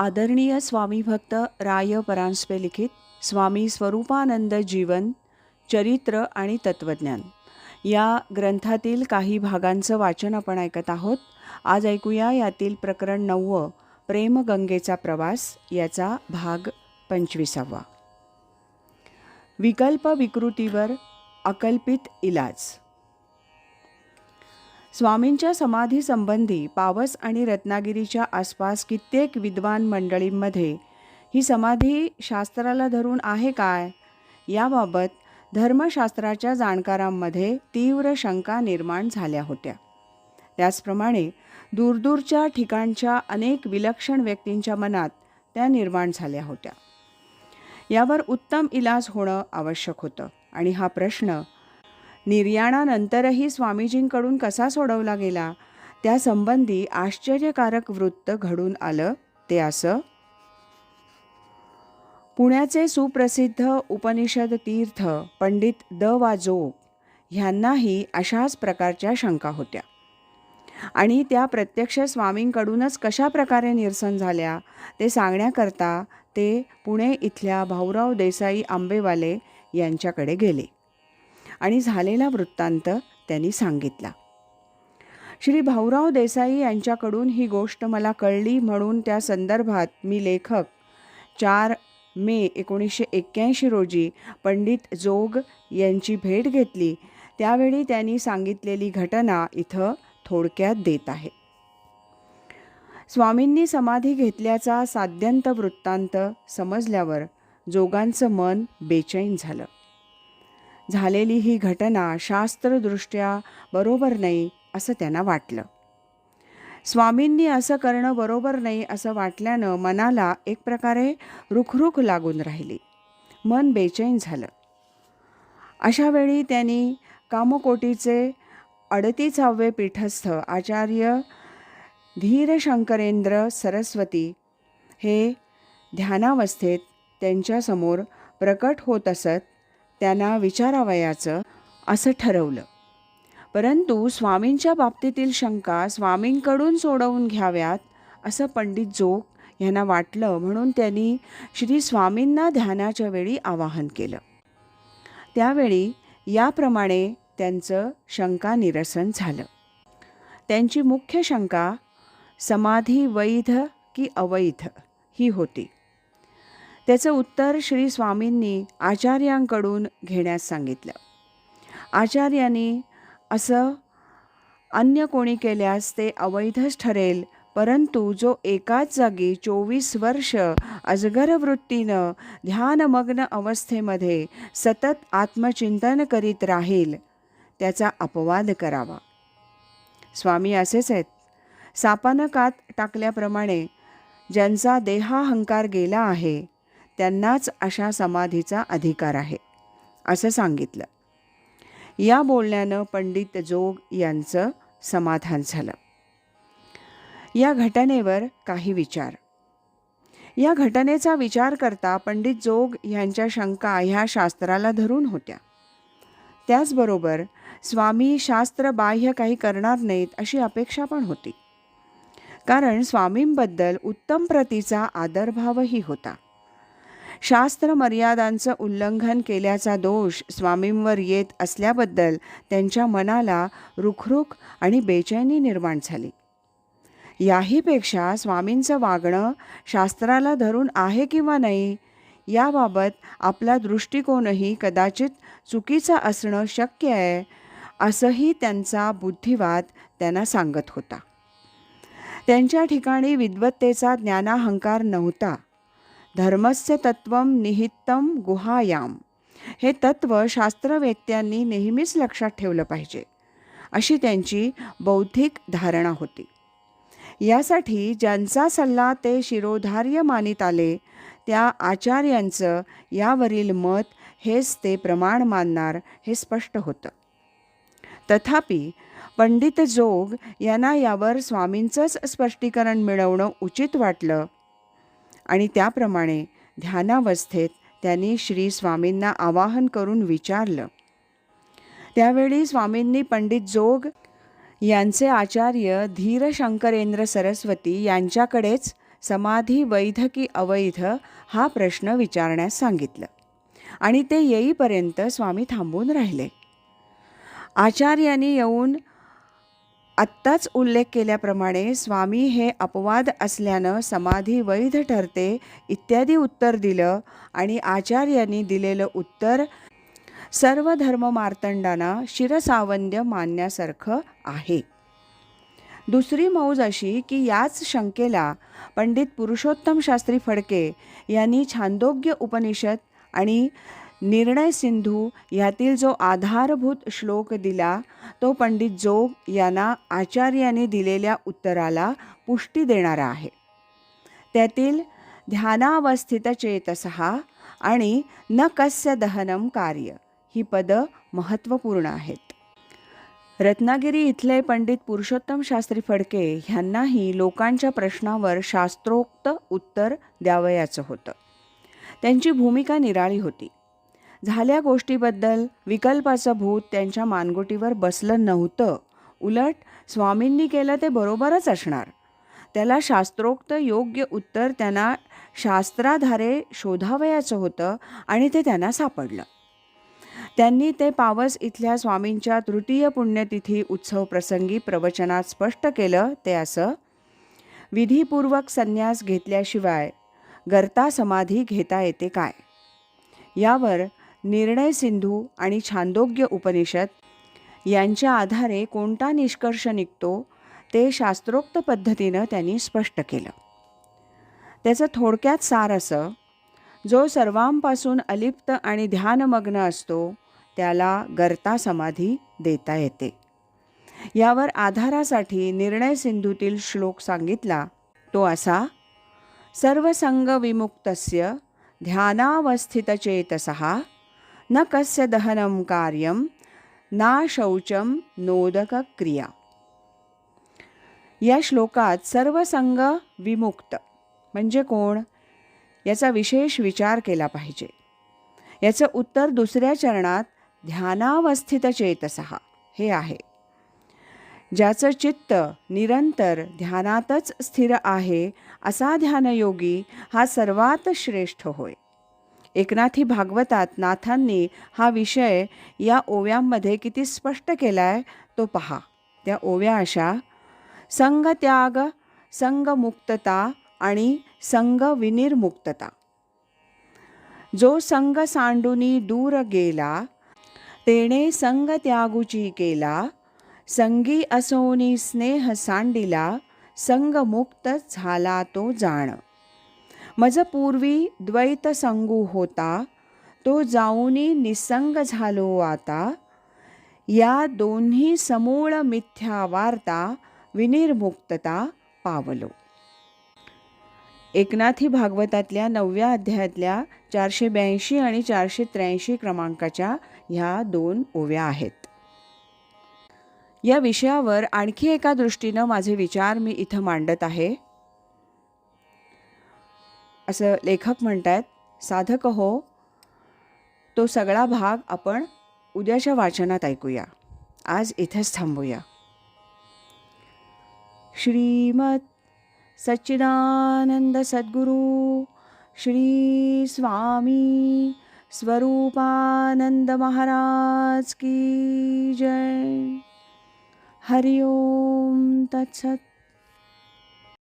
आदरणीय स्वामी भक्त राय परांजपे लिखित स्वामी स्वरूपानंद जीवन चरित्र आणि तत्वज्ञान या ग्रंथातील काही भागांचं वाचन आपण ऐकत आहोत. आज ऐकूया यातील प्रकरण नववं प्रेमगंगेचा प्रवास याचा भाग पंचवीसावा. विकल्प विकृतीवर अकल्पित इलाज. स्वामींच्या समाधीसंबंधी पावस आणि रत्नागिरीच्या आसपास कित्येक विद्वान मंडळींमध्ये ही समाधी शास्त्राला धरून आहे काय? याबाबत धर्मशास्त्राच्या जाणकारांमध्ये तीव्र शंका निर्माण झाल्या होत्या. त्याचप्रमाणे दूरदूरच्या ठिकाणच्या अनेक विलक्षण व्यक्तींच्या मनात त्या निर्माण झाल्या होत्या. यावर उत्तम इलाज होणं आवश्यक होतं आणि हा प्रश्न निर्याणानंतरही स्वामीजींकडून कसा सोडवला गेला? त्यासंबंधी आश्चर्यकारक वृत्त घडून आलं ते असं. पुण्याचे सुप्रसिद्ध उपनिषद तीर्थ पंडित द वा जोग ह्यांनाही अशाच प्रकारच्या शंका होत्या. आणि त्या प्रत्यक्ष स्वामींकडूनच कशा प्रकारे निरसन झाल्या ते सांगण्याकरता ते पुणे इथल्या भाऊराव देसाई आंबेवाले यांच्याकडे गेले. आणि झालेला वृत्तांत त्यांनी सांगितला. श्री भाऊराव देसाई यांच्याकडून ही गोष्ट मला कळली म्हणून त्या संदर्भात मी लेखक चार मे एकोणीसशे एक्क्याऐंशी रोजी पंडित जोग यांची भेट घेतली. त्यावेळी त्यांनी सांगितलेली घटना इथं थोडक्यात देत आहे. स्वामींनी समाधी घेतल्याचा साद्यंत वृत्तांत समजल्यावर जोगांचं मन बेचैन झालं. झालेली ही घटना शास्त्रदृष्ट्या बरोबर नाही असं त्यांना वाटलं. स्वामींनी असं करणं बरोबर नाही असं वाटल्यानं मनाला एक प्रकारे रुखरुख लागून राहिली. मन बेचैन झालं. अशावेळी त्यांनी कामकोटीचे अडतीसावे पीठस्थ आचार्य धीरशंकरेंद्र सरस्वती हे ध्यानावस्थेत त्यांच्यासमोर प्रकट होत असत त्यांना विचारावयाचं असं ठरवलं. परंतु स्वामींच्या बाबतीतील शंका स्वामींकडून सोडवून घ्याव्यात असं पंडित जोग यांना वाटलं म्हणून त्यांनी श्री स्वामींना ध्यानाच्या वेळी आवाहन केलं. त्यावेळी याप्रमाणे त्यांचं शंका निरसन झालं. त्यांची मुख्य शंका समाधी वैध की अवैध ही होती. त्याचं उत्तर श्री स्वामींनी आचार्यांकडून घेण्यास सांगितलं. आचार्यांनी असं अन्य कोणी केल्यास ते अवैधच ठरेल परंतु जो एकाच जागी चोवीस वर्ष अजगर वृत्तीनं ध्यानमग्न अवस्थेमध्ये सतत आत्मचिंतन करीत राहील त्याचा अपवाद करावा. स्वामी असेच आहेत. सापानं कात टाकल्याप्रमाणे ज्यांचा देहाहंकार गेला आहे त्यांनाच अशा समाधीचा अधिकार आहे असं सांगितलं. या बोलण्यानं पंडित जोग यांचं समाधान झालं. या घटनेवर काही विचार. या घटनेचा विचार करता पंडित जोग यांच्या शंका ह्या शास्त्राला धरून होत्या. त्याचबरोबर स्वामी शास्त्रबाह्य काही करणार नाहीत अशी अपेक्षा पण होती. कारण स्वामींबद्दल उत्तम प्रतीचा आदरभावही होता. शास्त्र मर्यादांचं उल्लंघन केल्याचा दोष स्वामींवर येत असल्याबद्दल त्यांच्या मनाला रुखरुख आणि बेचैनी निर्माण झाली. याहीपेक्षा स्वामींचं वागणं शास्त्राला धरून आहे किंवा नाही याबाबत आपला दृष्टिकोनही कदाचित चुकीचा असणं शक्य आहे असंही त्यांचा बुद्धिवाद त्यांना सांगत होता. त्यांच्या ठिकाणी विद्वत्तेचा ज्ञानाहंकार नव्हता. धर्मस्य तत्व निहित्तम गुहायाम. हे तत्व शास्त्रवेत्यांनी नेहमीच लक्षात ठेवलं पाहिजे. अशी त्यांची बौद्धिक धारणा होती. यासाठी ज्यांचा सल्ला ते शिरोधार्य मानित आले त्या आचार्यांचं यावरील मत हेच ते प्रमाण मानणार हे स्पष्ट होतं. तथापि पंडित जोग यांना यावर स्वामींचंच स्पष्टीकरण मिळवणं उचित वाटलं आणि त्याप्रमाणे ध्यानावस्थेत त्यांनी श्री स्वामींना आवाहन करून विचारलं. त्यावेळी स्वामींनी पंडित जोग यांचे आचार्य धीरशंकरेंद्र सरस्वती यांच्याकडेच समाधी वैध की अवैध हा प्रश्न विचारण्यास सांगितलं आणि ते येईपर्यंत स्वामी थांबून राहिले. आचार्यांनी येऊन आत्ताच उल्लेख केल्याप्रमाणे स्वामी हे अपवाद असल्यानं समाधी वैध ठरते इत्यादी उत्तर दिलं आणि आचार्यांनी दिलेलं उत्तर सर्व धर्म मार्तंडांना शिरसावंद्य मानण्यासारखं आहे. दुसरी मौज अशी की याच शंकेला पंडित पुरुषोत्तम शास्त्री फडके यांनी छांदोग्य उपनिषद आणि निर्णय सिंधू ह्यातील जो आधारभूत श्लोक दिला तो पंडित जोग यांना आचार्याने दिलेल्या उत्तराला पुष्टी देणारा आहे. त्यातील ध्यानावस्थित चेतसहा आणि न कस्य दहनम कार्य ही पदं महत्त्वपूर्ण आहेत. रत्नागिरी इथले पंडित पुरुषोत्तम शास्त्री फडके ह्यांनाही लोकांच्या प्रश्नावर शास्त्रोक्त उत्तर द्यावयाचं होतं. त्यांची भूमिका निराळी होती. झाल्या गोष्टीबद्दल विकल्पाचं भूत त्यांच्या मानगोटीवर बसलं नव्हतं. उलट स्वामींनी केलं ते बरोबरच असणार. त्याला शास्त्रोक्त योग्य उत्तर त्यांना शास्त्राधारे शोधावयाचं होतं आणि ते त्यांना सापडलं. त्यांनी ते पावस इथल्या स्वामींच्या तृतीय पुण्यतिथी उत्सव प्रसंगी प्रवचनात स्पष्ट केलं ते असं विधीपूर्वक संन्यास घेतल्याशिवाय गर्ता समाधी घेता येते काय? यावर निर्णय सिंधू आणि छांदोग्य उपनिषद यांच्या आधारे कोणता निष्कर्ष निघतो ते शास्त्रोक्त पद्धतीनं त्यांनी स्पष्ट केलं. त्याचं थोडक्यात सार असं जो सर्वांपासून अलिप्त आणि ध्यानमग्न असतो त्याला गर्ता समाधी देता येते. यावर आधारासाठी निर्णय सिंधूतील श्लोक सांगितला तो असा सर्वसंग विमुक्तस्य ध्यानावस्थितचेतसः न कस्य दहनं कार्यं ना शौचं नोदकक्रिया। या श्लोकात सर्वसंग विमुक्त म्हणजे कोण? याचा विशेष विचार केला पाहिजे। याचं उत्तर दुसऱ्या चरणात ध्यानावस्थित चेतसहा हे आहे। ज्याचं चित्त निरंतर ध्यानातच स्थिर आहे असा ध्यानयोगी हा सर्वात श्रेष्ठ होय। एकनाथी भागवतात नाथांनी हा विषय या ओव्यांमध्ये किती स्पष्ट केला आहे तो पहा. त्या ओव्या अशा. संगत्याग संगमुक्तता आणि संग विनिर्मुक्तता. जो संग सांडुनी दूर गेला तेणे संग त्यागुची केला. संगी असोनी स्नेह सांडिला संगमुक्त झाला तो जाण. मज पूर्वी द्वैत संगू होता तो जाऊनी निसंग झालो आता. या दोन्ही समूळ मिथ्या वार्ता विनिर्मुक्तता पावलो. एकनाथी भागवतातल्या नवव्या अध्यायातल्या चारशे ब्याऐंशी आणि चारशे त्र्याऐंशी क्रमांकाच्या ह्या दोन ओव्या आहेत. या विषयावर आणखी एका दृष्टीनं माझे विचार मी इथं मांडत आहे. असं लेखक म्हणत आहेत साधक हो तो सगळा भाग आपण उद्याच्या वाचनात ऐकूया. आज इथेच थांबूया. श्रीमत सच्चिदानंद सद्गुरू श्री स्वामी स्वरूपानंद महाराज की जय. हरिओम तत्सत